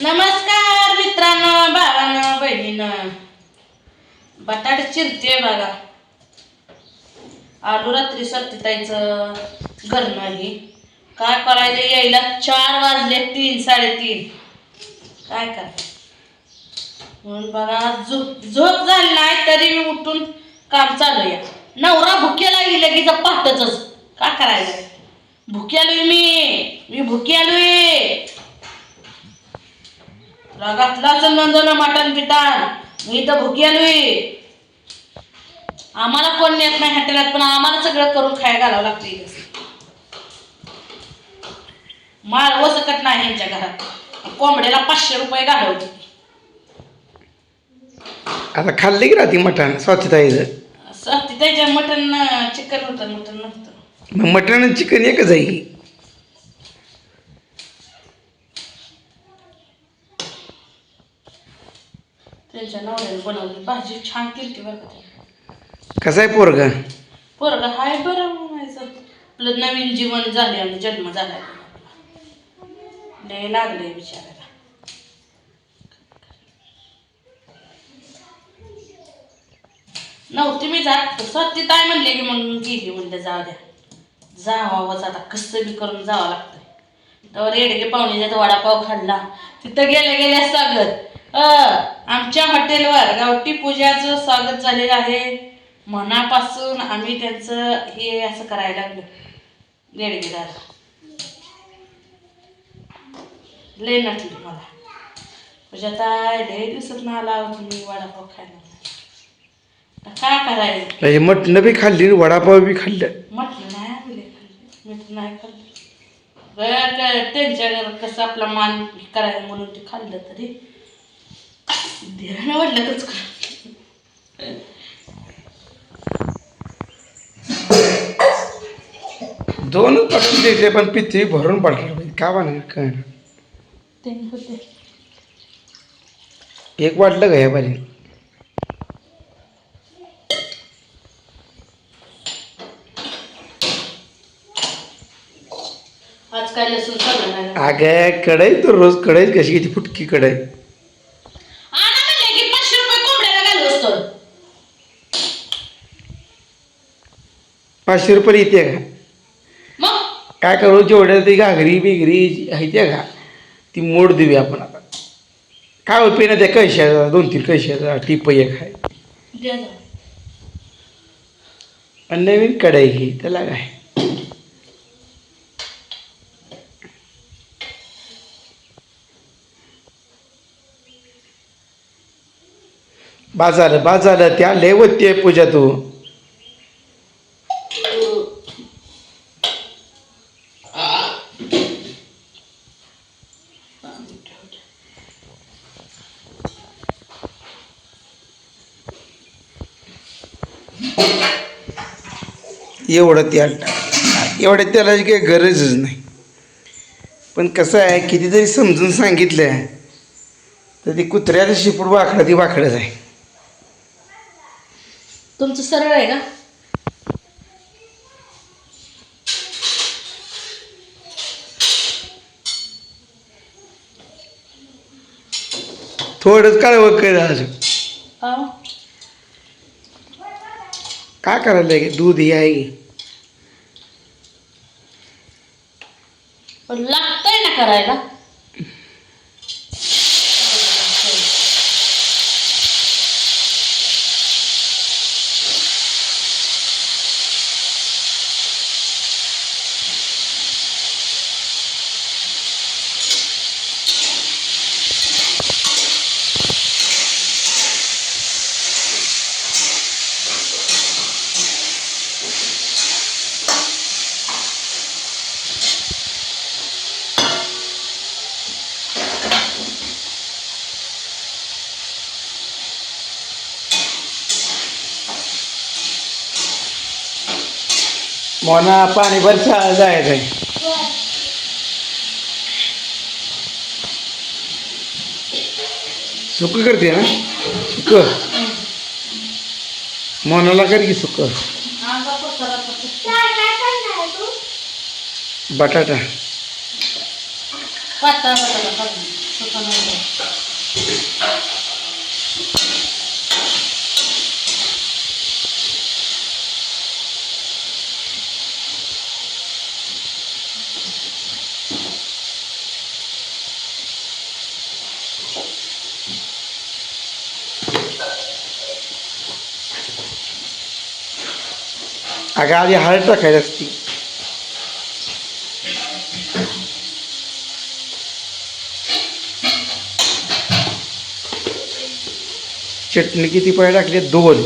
नमस्कार मित्रांनो भावानं बहिणीनं. बटाट चिरते बघा. आलू रात्री सत्तीताईचं घर नाही काय करायला? यायला चार वाजले तीन साडेतीन. काय करायचं? म्हणून बघा झोप झोप झाली नाही तरी मी उठून काम चालू या नवरा भुकेला येईल की पहाटच काय करायचं? भुक्यालोय मी. मी भुक्यालोय. घातलाच नंदन मटण बिटण मी तर भुकी आलोय आम्हाला कोण नेत नाही हॉटेलात पण आम्हाला सगळं करून खायला घालावं लागतं माळ व सकट नाही यांच्या घरात. कोंबड्याला पाचशे रुपये घालवते. आता खाल्ले की राहते मटण स्वच्छताईचं असं त्याच्या मटण चिकन होतं मटण नव्हतं. मग मटण आणि चिकन एकच आहे त्यांच्या नवऱ्याने बनवली भाजी छान केली बरं का. कसं आहे पोरग? पोरगा हाय बरं म्हणायचं आपलं नवीन जीवन झाले आणि जन्म झाला लय लागले बिचारायला नव्हती मी जात. सत्य काय म्हणले की म्हणून गेली म्हणलं जाऊ द्या. जावावंच आता. कसं बी करून जावं लागतं तर रेडगे पाहुणे जात वडापाव खाल्ला तिथं गेल्या गेल्या स्वागत अ आमच्या हॉटेलवर गावठी पूजाचं स्वागत झालेलं आहे. मनापासून आम्ही त्यांचं हे असं करायला लागलो. रेडगेदार लय नटली मला. म्हणजे आता लय दिवसात ना आला तुम्ही वडापाव खायला. काय करायचं? म्हणजे मटणं बी खाल्ली वडापाव बी खाल्लं. म्हटलं नाही आम्ही खाल्लं. मी तर नाही खाल्लं. त्यांच्या कसं आपला मान करायला म्हणून ते खाल्लं तरी. दोनच पटून द्यायचे पण पितळी भरून पडलं पाहिजे का बनणार काय ते होते. एक वाटलं का पाहिजे आज काय लसूण अगं कढई तर रोज कढई कशी किती फुटकी कढई आणा म्हणले की पाचशे रुपये कोंबड्याला घालू असतो पाचशे रुपये येते का मग? काय करू जेवढ्या ती घागरी बिगरी आहे त्या का ती मोड देऊया आपण आता. काय होत ना त्या कैशाचा दोन तीन कैशाचा टिप एक आहे. द्या. आणि नवीन कढई घे त्याला काय बाज झालं बाज झालं त्या लय आहे पूजा तू. एवढं तेल टाक एवढ्या तेलाची काही गरजच नाही. पण कसं आहे किती जरी समजून सांगितलं तर ती कुत्र्याचं शिपूड वाकडं ती वाकडंच आहे. तुमचं सरळ आहे का? थोडंच काळवं कर अजून. काय करायला आहे दूध हे आहे. पण लागतंय ना करायला. मोना पाणी भर शाळा जायचं आहे. सुक करते ना सुक मोनाला कर की सुक बटाटा. अगं आधी हळद टाकायची असती. चटणी किती पाहिजे टाकली दोन.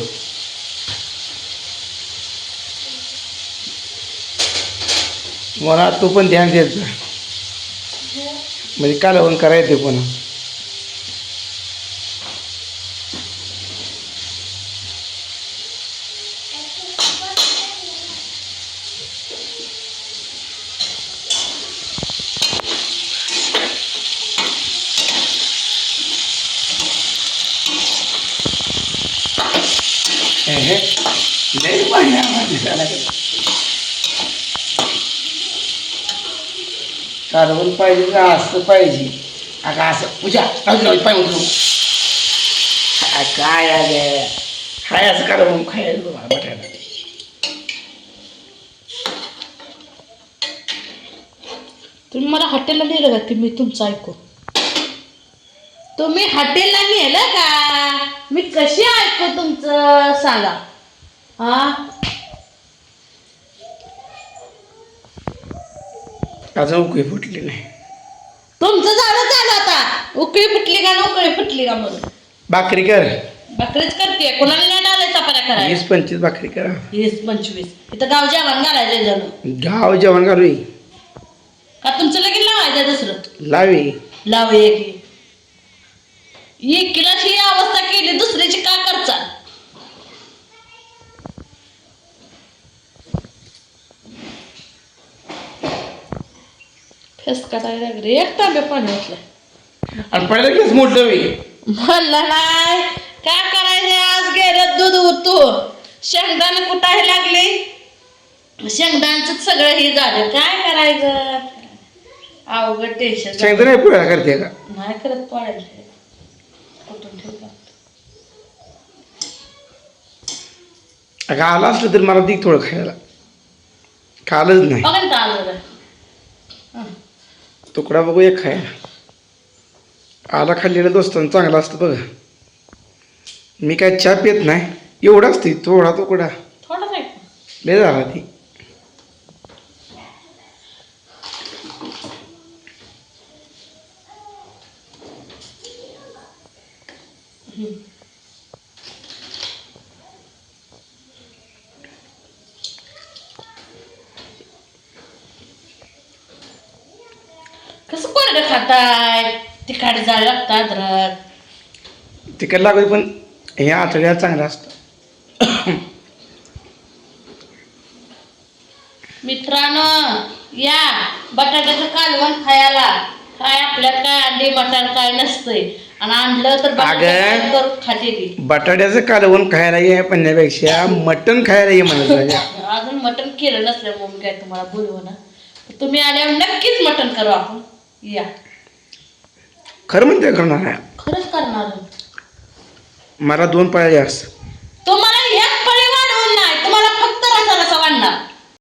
मला तू पण ध्यान देत म्हणजे म्हणजे कालवण करायचं पण लय पाहिजे का असं पाहिजे. अगं असं. पूजा राहू पाय काय आलं? हाय असं कालवण खायला बटाटा तुम्ही मला हॉटेलला नेलं का? की मी तुमचं ऐकू. तुम्ही हॉटेलला नेलं का? मी कशी ऐकू तुमचं? सांगा. हा? अजून उकळी फुटली नाही. तुमचं झालं झालं आता. उकळी फुटली का ना उकळी फुटली का म्हणून? भाकरी कर. भाकरीच करते कोणाला नाही आलंय चपात्या करायला? वीस पंचवीस भाकरी करा. वीस पंचवीस. इथं गाव जेवण घालायचं जण. गाव जेवण घालू. का तुमचं लगीन लावायचं दुसरं? लावी. लाव एक. एकीलाच ही अवस्था केली दुसऱ्याची का फेस काढायला लागले. एक तांबे पाणी ओतलं आणि पहिला केस मोठं वे म्हणलं नाही. काय करायचं? आज गेलं दूध उतू शेंगदाणे कुटायला लागले? शेंगदाण्याचं सगळं हे झालं. काय करायचं? अवघड टेन्शन करते का? नाही करत पडायचे कुठून ठेवलं अगं आला असलं तर मला ती थोडं खायला. खालच नाही. तुकडा बघू एक खायला आला खाल्लेलं दोस्तांना चांगला असतं बघा. मी काय चहा पित नाही. एवढा असते थोडा तुकडा. लय झाला ती. कोरडं खाताय तिखाट जाळ लागतं अद्रक तिकडे लागू पण हे आठवड्यात चांगलं असतं. मित्रांनो या बटाट्याचं कालवण खायला. काय आपल्यात काय अंडी मटार काय नसतंय. आणि आणलं तर बटाट्याचं अगं. करून खाते ती. बटाट्याचं कालवण खायला ये म्हणण्यापेक्षा मटण खायला ये म्हणत अजून मटण केलं नसल्यामुळे मी काय तुम्हाला बोलवू ना. तुम्ही आल्यावर नक्कीच मटण करू आपण. या. खरं म्हणते करणार आहे. खरंच करणार. मला दोन पाळ्या जास्त तुम्हाला एक पळी वाढवून नाही तुम्हाला फक्त रसा रसा वाढणार.